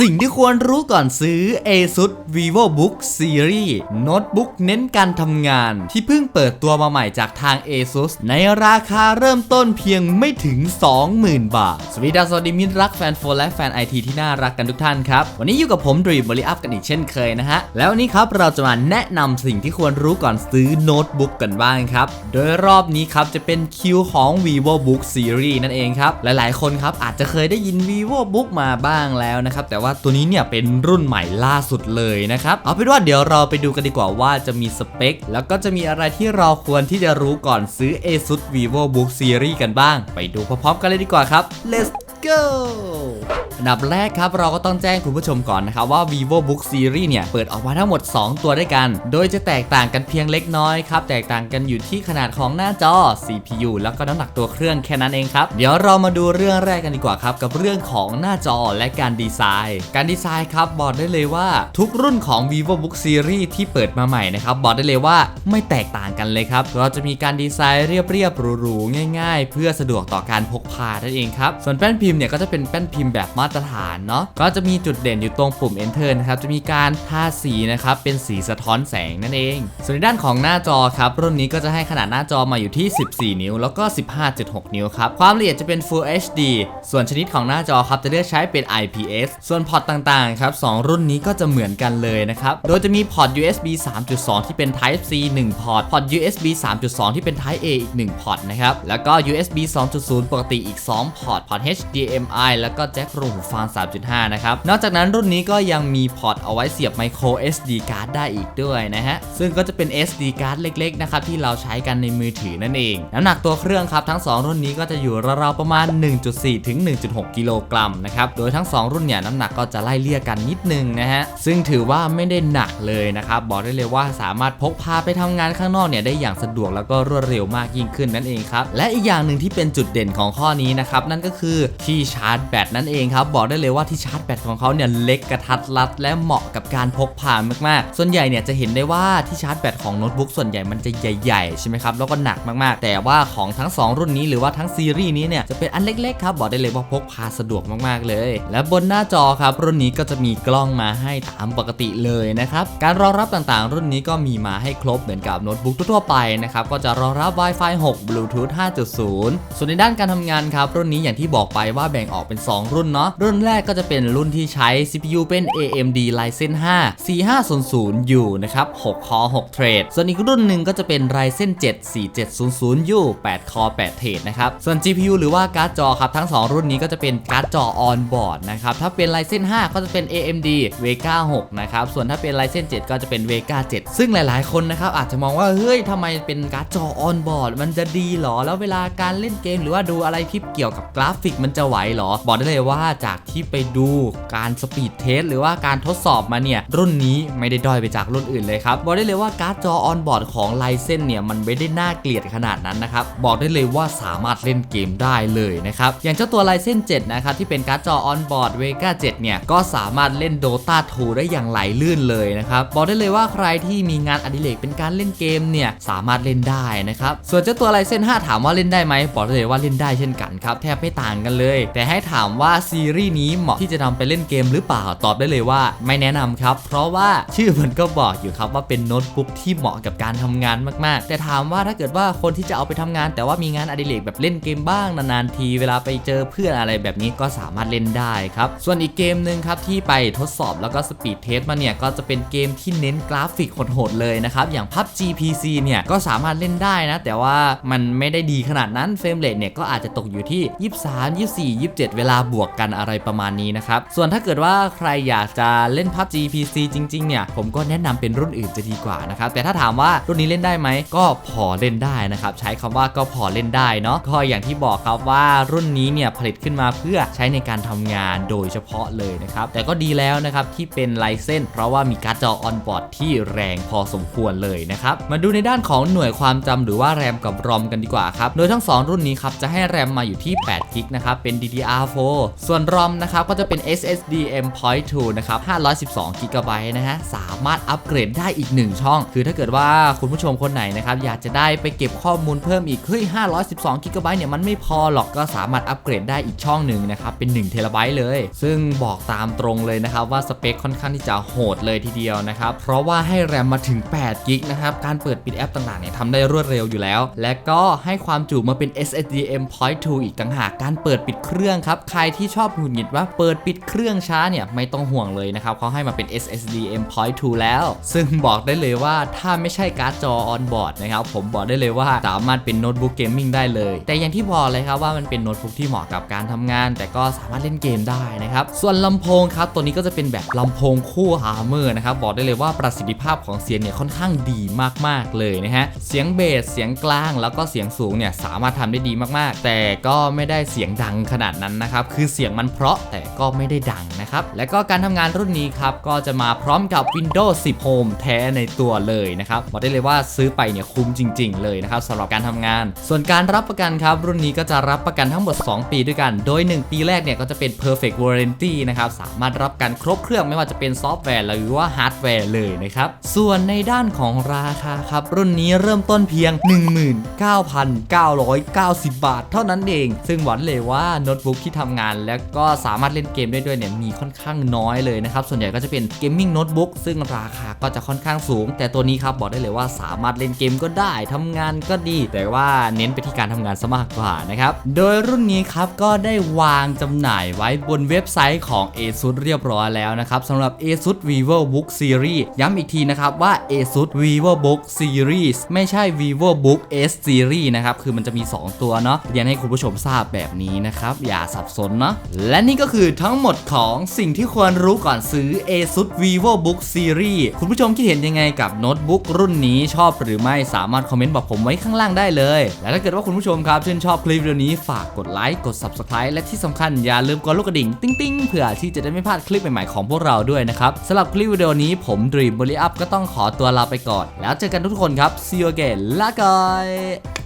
สิ่งที่ควรรู้ก่อนซื้อ ASUS VivoBook Series โน้ตบุ๊กเน้นการทำงาน ที่เพิ่งเปิดตัวมาใหม่จากทาง ASUS ในราคาเริ่มต้นเพียงไม่ถึง 20,000 บาท สวัสดีสวัสดีมิตรรักแฟนโฟนและแฟนไอทีที่น่ารักกันทุกท่านครับ วันนี้อยู่กับผมดรีมบริอัพกันอีกเช่นเคยนะฮะ แล้ววันนี้ครับเราจะมาแนะนำสิ่งที่ควรรู้ก่อนซื้อโน้ตบุ๊กกันบ้างครับ โดยรอบนี้ครับจะเป็นคิวของ VivoBook Series นั่นเองครับ หลายๆ คนครับอาจจะเคยได้ยิน VivoBook มาบ้างแล้วนะครับแต่ว่าตัวนี้เนี่ยเป็นรุ่นใหม่ล่าสุดเลยนะครับเอาเป็นว่าเดี๋ยวเราไปดูกันดีกว่าว่าจะมีสเปค แล้วก็จะมีอะไรที่เราควรที่จะรู้ก่อนซื้อ ASUS VivoBook Series กันบ้าง ไปดูพร้อมๆกันเลยดีกว่าครับ let's go อันดับแรกครับเราก็ต้องแจ้งคุณผู้ชมก่อนนะครับว่า vivo book series เนี่ย เปิดออกมาทั้งหมด 2 ตัวด้วยกัน โดยจะแตกต่างกันเพียงเล็กน้อยครับ แตกต่างกันอยู่ที่ขนาดของหน้าจอ CPU แล้วก็น้ำหนักตัวเครื่องแค่นั้นเองครับ เดี๋ยวเรามาดูเรื่องแรกกันดีกว่าครับ กับเรื่องของหน้าจอและการดีไซน์ การดีไซน์ครับบอกได้เลยว่าทุกรุ่นของ vivo book series ที่เปิดมาใหม่นะครับบอกได้เลยว่าไม่แตกต่างกันเลยครับเราจะมีการดีไซน์เรียบๆหรูๆง่าย ๆ เพื่อสะดวกต่อการพกพานั่นเองครับส่วนแป้นพิมพ์เนี่ยก็จะเป็นแป้นพิมพ์แบบมาตรฐานเนาะก็จะมีจุดเด่นอยู่ตรงปุ่ม enter นะครับจะมีการทาสีนะครับเป็นสีสะท้อนแสงนั่นเอง ส่วนในด้านของหน้าจอครับรุ่นนี้ก็จะให้ขนาดหน้าจอมาอยู่ที่ 14 นิ้ว แล้วก็ 15.6 นิ้วครับความละเอียดจะเป็น Full HD ส่วนชนิดของหน้าจอครับจะเลือกใช้เป็น IPS ส่วนพอร์ตต่างๆครับ2รุ่นนี้ก็จะเหมือนกันเลยนะครับโดยจะมีพอร์ต USB 3.2 ที่เป็น Type C 1 พอร์ตพอร์ต USB 3.2 ที่เป็น Type A อีก 1 พอร์ตนะครับแล้วก็ USB 2.0 ปกติอีก 2 พอร์ตพอร์ต HDMI แล้วก็แจ็ครูหูฟัง 3.5 นะครับ นอกจากนั้นรุ่นนี้ก็ยังมีพอร์ตเอาไว้เสียบ micro SD card ได้อีกด้วยนะฮะ ซึ่งก็จะเป็น SD card เล็กๆ นะครับ ที่เราใช้กันในมือถือนั่นเอง น้ำหนักตัวเครื่องครับ ทั้ง 2 รุ่นนี้ก็จะอยู่ราวๆประมาณ 1.4 ถึง 1.6 กิโลกรัมนะครับ โดยทั้ง 2 รุ่นเนี่ยน้ำหนักก็จะไล่เลี่ยกันนิดนึงนะฮะ ซึ่งถือว่าไม่ได้หนักเลยนะครับ บอกได้เลยว่าสามารถพกพาไปทำงานข้างนอกเนี่ยได้อย่างสะดวกแล้วก็รวดเร็วมากยิ่งขึ้นนั่นเองครับ และอีกอย่างหนึ่งที่เป็นจุดเด่นของข้อนี้นะครับนั่นก็คือที่ชาร์จแบตนั่นเองครับบอกได้เลยว่าที่ชาร์จแบตของเขาเนี่ยเล็กกระทัดรัด และเหมาะกับการพกพามากๆ ส่วนใหญ่เนี่ยจะเห็นได้ว่าที่ชาร์จแบตของโน้ตบุ๊กส่วนใหญ่มันจะใหญ่ๆใช่ไหมครับแล้วก็หนักมากๆ แต่ว่าของทั้ง 2 รุ่นนี้หรือว่าทั้งซีรีส์นี้เนี่ยจะเป็นอันเล็กๆครับบอกได้เลยว่าพกพาสะดวกมากๆเลย และบนหน้าจอครับรุ่นนี้ก็จะมีกล้องมาให้ตามปกติเลยนะครับการรองรับต่างๆ รุ่นนี้ก็มีมาให้ครบเหมือนกับโน้ตบุ๊กทั่วไปนะครับก็จะรองรับ Wi-Fi 6 Bluetooth 5.0 ส่วนในด้านการทำงานครับรุ่นนี้อย่างที่บอกไปว่าแบ่งออกเป็น 2 รุ่นเนาะรุ่นแรกก็จะเป็นรุ่นที่ใช้ CPU เป็น AMD Ryzen 5 4500U นะครับ6 Core 6 Thread ส่วนอีกรุ่นหนึ่งก็จะเป็น Ryzen 7 4700U 8 Core 8 Thread นะครับส่วน GPU หรือว่าการ์ดจอครับทั้ง 2 รุ่นนี้ก็จะเป็นการ์ดจอ on board นะครับถ้าเป็น Ryzen 5 ก็จะเป็น AMD Vega 6นะครับส่วนถ้าเป็น Ryzen 7 ก็จะเป็น Vega 7 ซึ่งหลาย ๆ คนนะครับอาจจะมองว่าเฮ้ยทำไมเป็นการ์ดจอ on board มันจะดีหรอ แล้วเวลาการเล่นเกมหรือว่าดูอะไรที่เกี่ยวกับกราฟิกมันจะไหวหรอ บอกได้เลยว่าจากที่ไปดูการสปีดเทสหรือว่าการทดสอบมาเนี่ย รุ่นนี้ไม่ได้ด้อยไปจากรุ่นอื่นเลยครับ บอกได้เลยว่าการ์ดจอ on board ของ Ryzen เนี่ยมันไม่ได้น่าเกลียดขนาดนั้นนะครับ บอกได้เลยว่าสามารถเล่นเกมได้เลยนะครับ อย่างเจ้าตัว Ryzen 7นะครับที่เป็นการ์ดจอ on board Vega 7เนี่ยก็สามารถเล่น Dota 2 ได้อย่างไหลลื่นเลยนะครับ บอกได้เลยว่าใครที่มีงานอดิเรกเป็นการเล่นเกมเนี่ยสามารถเล่นได้นะครับส่วนเจ้าตัว Ryzen 5ถามว่าเล่นได้ไหมบอกได้เลยว่าเล่นได้เช่นกันครับแทบไม่ต่างกันเลยแต่ให้ถามว่าซีรีส์นี้เหมาะที่จะนำไปเล่นเกมหรือเปล่าตอบได้เลยว่า ไม่แนะนำครับ เพราะว่าชื่อมันก็บอกอยู่ครับว่าเป็นโน้ตบุ๊กที่เหมาะกับการทำงานมากๆ แต่ถามว่าถ้าเกิดว่าคนที่จะเอาไปทำงาน แต่ว่ามีงานอดิเรกแบบเล่นเกมบ้างนานๆทีเวลาไปเจอเพื่อนอะไรแบบนี้ก็สามารถเล่นได้ครับ ส่วนอีกเกมหนึ่งครับที่ไปทดสอบแล้วก็สปีดเทสมาเนี่ยก็จะเป็นเกมที่เน้นกราฟิกโหดๆเลยนะครับอย่าง PUBG PC เนี่ยก็สามารถเล่นได้นะ แต่ว่ามันไม่ได้ดีขนาดนั้นเฟรมเรทเนี่ยก็อาจจะตกอยู่ที่ 23 24 27 เวลาบวกกันอะไรประมาณนี้นะครับ ส่วนถ้าเกิดว่าใครอยากจะเล่น PUBG PC จริงๆ เนี่ย ผมก็แนะนำเป็นรุ่นอื่นจะดีกว่านะครับ แต่ถ้าถามว่ารุ่นนี้เล่นได้ไหม ก็พอเล่นได้นะครับ ใช้คำว่าก็พอเล่นได้เนาะก็อย่างที่บอกครับว่ารุ่นนี้เนี่ยผลิตขึ้นมาเพื่อใช้ในการทำงานโดยเฉพาะเลยนะครับ แต่ก็ดีแล้วนะครับที่เป็นไลเซนเพราะว่ามีการ์ดจอออนบอร์ดที่แรงพอสมควรเลยนะครับ มาดูในด้านของหน่วยความจำหรือว่าแรมกับรอมกันดีกว่าครับ โดยทั้ง 2 รุ่นนี้ครับจะให้แรมมาอยู่ที่8กิกนะครับเป็นเป็น DDR4 ส่วน ROM นะครับก็จะเป็น SSD M.2 นะครับ512 GB นะฮะ สามารถอัปเกรดได้อีก 1 ช่อง คือถ้าเกิดว่าคุณผู้ชมคนไหนนะครับอยากจะได้ไปเก็บข้อมูลเพิ่มอีกเฮ้ย512 GB เนี่ยมันไม่พอหรอกก็สามารถอัปเกรดได้อีกช่องหนึ่งนะครับเป็น1เทราไบต์เลย ซึ่งบอกตามตรงเลยนะครับว่าสเปคค่อนข้างที่จะโหดเลยทีเดียวนะครับเพราะว่าให้แรมมาถึง8 g b นะครับการเปิดปิดแอปต่างๆเนี่ยทำได้รวดเร็วอยู่แล้ว และก็ให้ความจุมาเป็น SSD M.2 อีกต่างหากการเปิดปิดเครื่องครับ ใครที่ชอบหงุดหงิดว่าเปิดปิดเครื่องช้าเนี่ยไม่ต้องห่วงเลยนะครับเขาให้มาเป็น SSD M.2 แล้ว ซึ่งบอกได้เลยว่าถ้าไม่ใช่การ์ดจอออนบอร์ดนะครับผมบอกได้เลยว่าสามารถเป็นโน้ตบุ๊กเกมมิ่งได้เลย แต่อย่างที่บอกเลยครับว่ามันเป็นโน้ตบุ๊กที่เหมาะกับการทำงาน แต่ก็สามารถเล่นเกมได้นะครับส่วนลำโพงครับตัวนี้ก็จะเป็นแบบลำโพงคู่ฮาร์เมอร์นะครับบอกได้เลยว่าประสิทธิภาพของเสียงเนี่ยค่อนข้างดีมากๆเลยนะฮะเสียงเบสเสียงกลางแล้วก็เสียงสูงเนี่ยสามารถทำได้ดีมากๆ แต่ก็ไม่ได้เสียงดังขขนาดนั้นนะครับคือเสียงมันเพราะแต่ก็ไม่ได้ดังนะครับและก็การทำงานรุ่นนี้ครับก็จะมาพร้อมกับ Windows 10 Home แท้ในตัวเลยนะครับบอกได้เลยว่าซื้อไปเนี่ยคุ้มจริง ๆ เลยนะครับสำหรับการทำงาน ส่วนการรับประกันครับรุ่นนี้ก็จะรับประกันทั้งหมด 2 ปีด้วยกัน โดย 1 ปีแรกเนี่ยก็จะเป็น perfect warranty นะครับสามารถรับกันครบเครื่องไม่ว่าจะเป็นซอฟต์แวร์หรือว่าฮาร์ดแวร์เลยนะครับส่วนในด้านของราคาครับรุ่นนี้เริ่มต้นเพียง 19,990 บาท เท่านั้นเอง ซึ่งหวังเลยว่าโน้ตบุ๊กที่ทำงาน แล้วก็สามารถเล่นเกมได้ด้วยเนี่ยมีค่อนข้างน้อยเลยนะครับ ส่วนใหญ่ก็จะเป็นเกมมิ่งโน้ตบุ๊กซึ่งราคาก็จะค่อนข้างสูง แต่ตัวนี้ครับบอกได้เลยว่าสามารถเล่นเกมก็ได้ทำงานก็ดี แต่ว่าเน้นไปที่การทำงานซะมากกว่านะครับ โดยรุ่นนี้ครับก็ได้วางจำหน่ายไว้บนเว็บไซต์ของ ASUS เรียบร้อยแล้วนะครับสำหรับ ASUS VivoBook Series ย้ำอีกทีนะครับว่า ASUS VivoBook Series ไม่ใช่ VivoBook S Series นะครับคือมันจะมี 2 ตัวเนาะเรียนให้คุณผู้ชมทราบแบบนี้นะครับอย่าสับสนเนาะและนี่ก็คือทั้งหมดของสิ่งที่ควรรู้ก่อนซื้อ ASUS VivoBook Series คุณผู้ชมคิดเห็นยังไงกับโน้ตบุ๊กรุ่นนี้ชอบหรือไม่สามารถคอมเมนต์บอกผมไว้ข้างล่างได้เลย และถ้าเกิดว่าคุณผู้ชมครับชื่นชอบคลิปวิดีโอนี้ฝากกดไลค์กด Subscribe และที่สำคัญอย่าลืมกดลูกกระดิ่งติ๊งๆเพื่อที่จะได้ไม่พลาดคลิปใหม่ๆของพวกเราด้วยนะครับสำหรับคลิปวิดีโอนี้ผมดรีมบริอัพก็ต้องขอตัวลาไปก่อน แล้วเจอกันทุกคนครับ see you again ลาก่อย